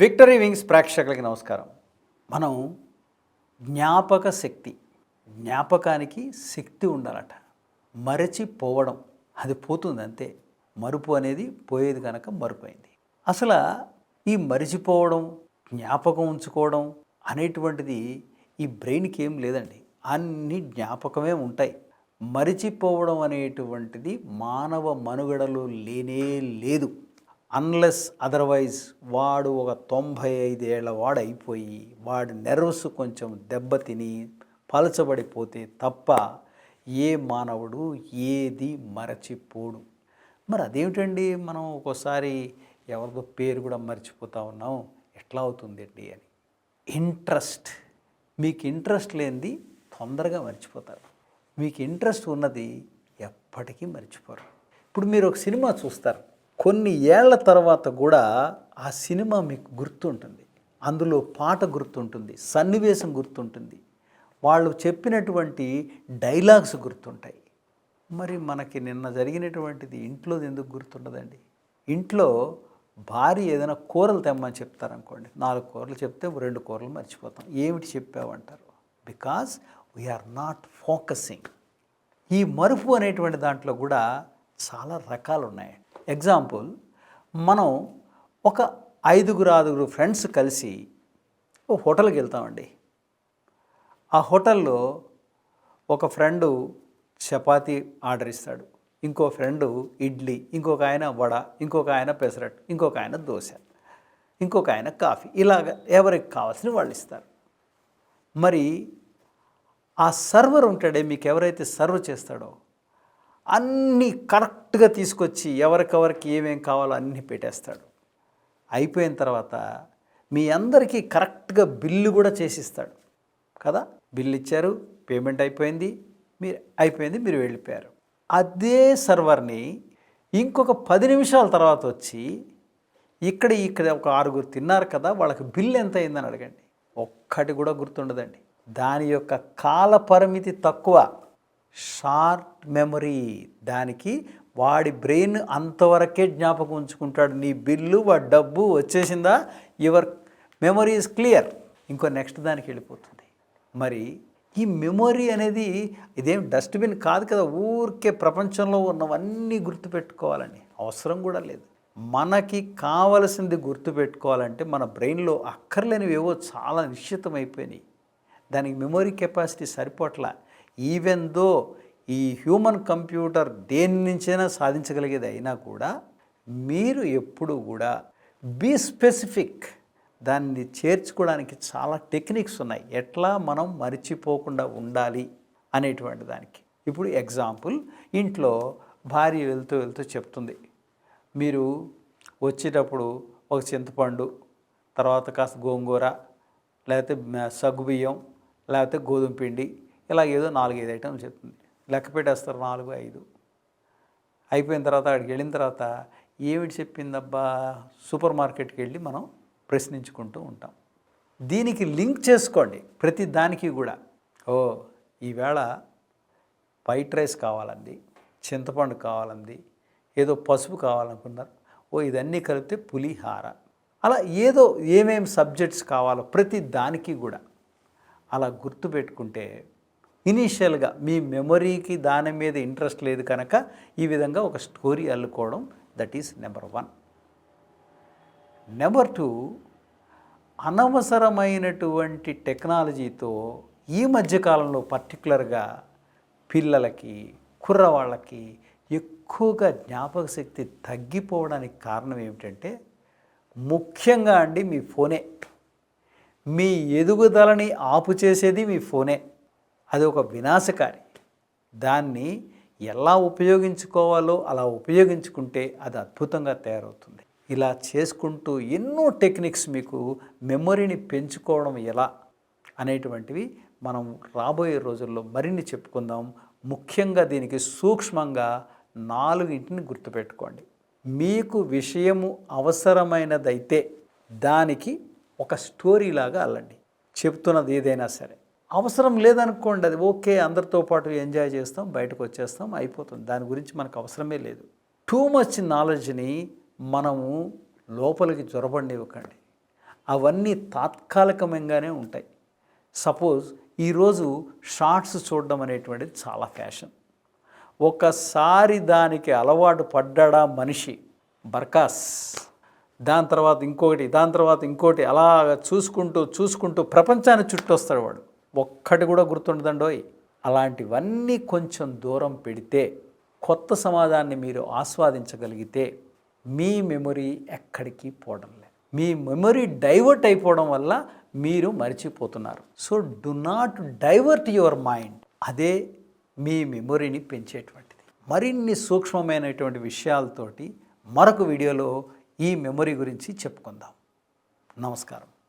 Victory wings ప్రేక్షకులకి నమస్కారం. మనం జ్ఞాపక శక్తి జ్ఞాపకానికి శక్తి ఉండాలట. మరచిపోవడం అది పోతుంది అంతే మరుపు అనేది పోయేది కనుక మరుపోయింది అసలు ఈ మరిచిపోవడం జ్ఞాపకం ఉంచుకోవడం అనేటువంటిది ఈ బ్రెయిన్కి ఏం లేదండి. అన్ని జ్ఞాపకమే ఉంటాయి. మరిచిపోవడం అనేటువంటిది మానవ మనుగడలో లేనే లేదు. అన్లెస్ అదర్వైజ్ వాడు ఒక తొంభై ఐదేళ్ళ వాడు అయిపోయి వాడి నెర్వస్ కొంచెం దెబ్బతిని పలచబడిపోతే తప్ప ఏ మానవుడు ఏది మరచిపోడు. మరి అదేమిటండి మనం ఒక్కోసారి ఎవరిదో పేరు కూడా మర్చిపోతా ఉన్నాం. ఎట్లా అవుతుందండి అని. ఇంట్రెస్ట్ మీకు ఇంట్రెస్ట్ లేనిది తొందరగా మర్చిపోతారు. మీకు ఇంట్రెస్ట్ ఉన్నది ఎప్పటికీ మర్చిపోరు. ఇప్పుడు మీరు ఒక సినిమా చూస్తారు. కొన్ని ఏళ్ళ తర్వాత కూడా ఆ సినిమా మీకు గుర్తుంటుంది. అందులో పాట గుర్తుంటుంది సన్నివేశం గుర్తుంటుంది. వాళ్ళు చెప్పినటువంటి డైలాగ్స్ గుర్తుంటాయి. మరి మనకి నిన్న జరిగినటువంటిది ఇంట్లో ఎందుకు గుర్తుండదండి? ఇంట్లో భార్య ఏదైనా కూరలు తెమ్మని చెప్తారనుకోండి నాలుగు కూరలు చెప్తే రెండు కూరలు మర్చిపోతాం. ఏమిటి చెప్పావంటారు? Because we are not focusing. ఈ మరుపు అనేటువంటి దాంట్లో కూడా చాలా రకాలు ఉన్నాయి ఎగ్జాంపుల్ మనం ఒక ఐదుగురు ఆరుగురు ఫ్రెండ్స్ కలిసి ఓ హోటల్కి వెళ్తామండి. ఆ హోటల్లో ఒక ఫ్రెండు చపాతీ ఆర్డర్ ఇస్తాడు. ఇంకో ఫ్రెండు ఇడ్లీ ఇంకొక ఆయన వడ ఇంకొక ఆయన పెసరట్టు ఇంకొక ఆయన దోశ ఇంకొక ఆయన కాఫీ ఇలాగ ఎవరికి కావాల్సిన వాళ్ళు ఇస్తారు. మరి ఆ సర్వర్ ఉంటాడే మీకు ఎవరైతే సర్వ్ చేస్తాడో అన్నీ కరెక్ట్గా తీసుకొచ్చి ఎవరికెవరికి ఏమేం కావాలో అన్నీ పెట్టేస్తాడు. అయిపోయిన తర్వాత మీ అందరికీ కరెక్ట్గా బిల్లు కూడా చేసిస్తాడు. కదా? బిల్లు ఇచ్చారు పేమెంట్ అయిపోయింది మీరు అయిపోయింది మీరు వెళ్ళిపోయారు. అదే సర్వర్ని ఇంకొక పది నిమిషాల తర్వాత వచ్చి ఇక్కడ ఇక్కడ ఒక ఆరుగురు తిన్నారు కదా వాళ్ళకి బిల్లు ఎంత అయిందని అడగండి. ఒక్కటి కూడా గుర్తుండదండి. దాని యొక్క కాల పరిమితి తక్కువ. షార్ట్ మెమరీ దానికి వాడి బ్రెయిన్ అంతవరకే జ్ఞాపకం ఉంచుకుంటాడు. నీ బిల్లు వాడి డబ్బు వచ్చేసిందా? Your memory is clear. ఇంకో నెక్స్ట్ దానికి వెళ్ళిపోతుంది. మరి ఈ మెమొరీ అనేది ఇదేం డస్ట్బిన్ కాదు కదా. ఊరికే ప్రపంచంలో ఉన్నవన్నీ గుర్తుపెట్టుకోవాలని అవసరం కూడా లేదు. మనకి కావలసింది గుర్తుపెట్టుకోవాలంటే మన బ్రెయిన్లో అక్కర్లేనివి ఏవో చాలా నిశ్చితమైపోయినాయి. దానికి మెమొరీ కెపాసిటీ సరిపోట్లా. ఈవెన్ దో ఈ హ్యూమన్ కంప్యూటర్ దేని నుంచైనా సాధించగలిగేది అయినా కూడా మీరు ఎప్పుడు కూడా బీ స్పెసిఫిక్ దాన్ని చేర్చుకోవడానికి చాలా టెక్నిక్స్ ఉన్నాయి. ఎట్లా మనం మర్చిపోకుండా ఉండాలి అనేటువంటి దానికి. ఇప్పుడు ఎగ్జాంపుల్ ఇంట్లో భార్య వెళ్తూ వెళ్తూ చెప్తుంది. మీరు వచ్చేటప్పుడు ఒక చింతపండు తర్వాత కాస్త గోంగూర లేకపోతే సగ్గుబియ్యం లేకపోతే గోధుమ పిండి ఇలా ఏదో నాలుగైదు ఐటమ్స్ చెప్తుంది. లెక్క పెట్టేస్తారు నాలుగు ఐదు. అయిపోయిన తర్వాత అక్కడికి వెళ్ళిన తర్వాత ఏమిటి చెప్పిందబ్బా? సూపర్ మార్కెట్కి వెళ్ళి మనం ప్రశ్నించుకుంటూ ఉంటాం. దీనికి లింక్ చేసుకోండి ప్రతి దానికి కూడా. ఓ ఈవేళ వైట్ రైస్ కావాలంది చింతపండు కావాలంది ఏదో పసుపు కావాలనుకున్నారు. ఓ ఇదన్నీ కలిపితే పులిహార. అలా ఏదో ఏమేమి సబ్జెక్ట్స్ కావాలో ప్రతి దానికి కూడా. అలా గుర్తుపెట్టుకుంటే ఇనీషియల్గా మీ మెమొరీకి దాని మీద ఇంట్రెస్ట్ లేదు కనుక ఈ విధంగా ఒక story అల్లుకోవడం that is number one. Number two అనవసరమైనటువంటి టెక్నాలజీతో ఈ మధ్యకాలంలో పర్టికులర్గా పిల్లలకి కుర్రవాళ్ళకి ఎక్కువగా జ్ఞాపక శక్తి తగ్గిపోవడానికి కారణం ఏమిటంటే ముఖ్యంగా అండి మీ ఫోనే. మీ ఎదుగుదలని ఆపు చేసేది మీ ఫోనే. అది ఒక వినాశకారి. దాన్ని ఎలా ఉపయోగించుకోవాలో అలా ఉపయోగించుకుంటే అది అద్భుతంగా తయారవుతుంది. ఇలా చేసుకుంటూ ఎన్నో టెక్నిక్స్ మీకు మెమొరీని పెంచుకోవడం ఎలా అనేటువంటివి మనం రాబోయే రోజుల్లో మరిన్ని చెప్పుకుందాం. ముఖ్యంగా దీనికి సూక్ష్మంగా నాలుగింటిని గుర్తుపెట్టుకోండి. మీకు విషయము అవసరమైనదైతే దానికి ఒక స్టోరీ లాగా అల్లండి. చెప్తున్నది ఏదైనా సరే. అవసరం లేదనుకోండి అది ఓకే అందరితో పాటు ఎంజాయ్ చేస్తాం బయటకు వచ్చేస్తాం అయిపోతుంది దాని గురించి మనకు అవసరమే లేదు. టూ మచ్ నాలెడ్జ్ని మనము లోపలికి జొరబడినివ్వకండి. అవన్నీ తాత్కాలికంగానే ఉంటాయి. సపోజ్ ఈరోజు షార్ట్స్ చూడడం అనేటువంటిది చాలా ఫ్యాషన్. ఒకసారి దానికి అలవాటు పడ్డాడా మనిషి బర్కాస్. దాని తర్వాత ఇంకొకటి దాని తర్వాత ఇంకోటి అలా చూసుకుంటూ చూసుకుంటూ ప్రపంచాన్ని చుట్టొస్తాడు వాడు. ఒక్కటి కూడా గుర్తుండదండోయ్ అలాంటివన్నీ కొంచెం దూరం పెడితే కొత్త సమాధాన్ని మీరు ఆస్వాదించగలిగితే మీ మెమొరీ ఎక్కడికి పోవడం లేదు. మీ మెమొరీ డైవర్ట్ అయిపోవడం వల్ల మీరు మర్చిపోతున్నారు. So do not divert your mind. అదే మీ మెమొరీని పెంచేటువంటిది. మరిన్ని సూక్ష్మమైనటువంటి విషయాలతోటి మరొక వీడియోలో ఈ మెమొరీ గురించి చెప్పుకుందాం. నమస్కారం.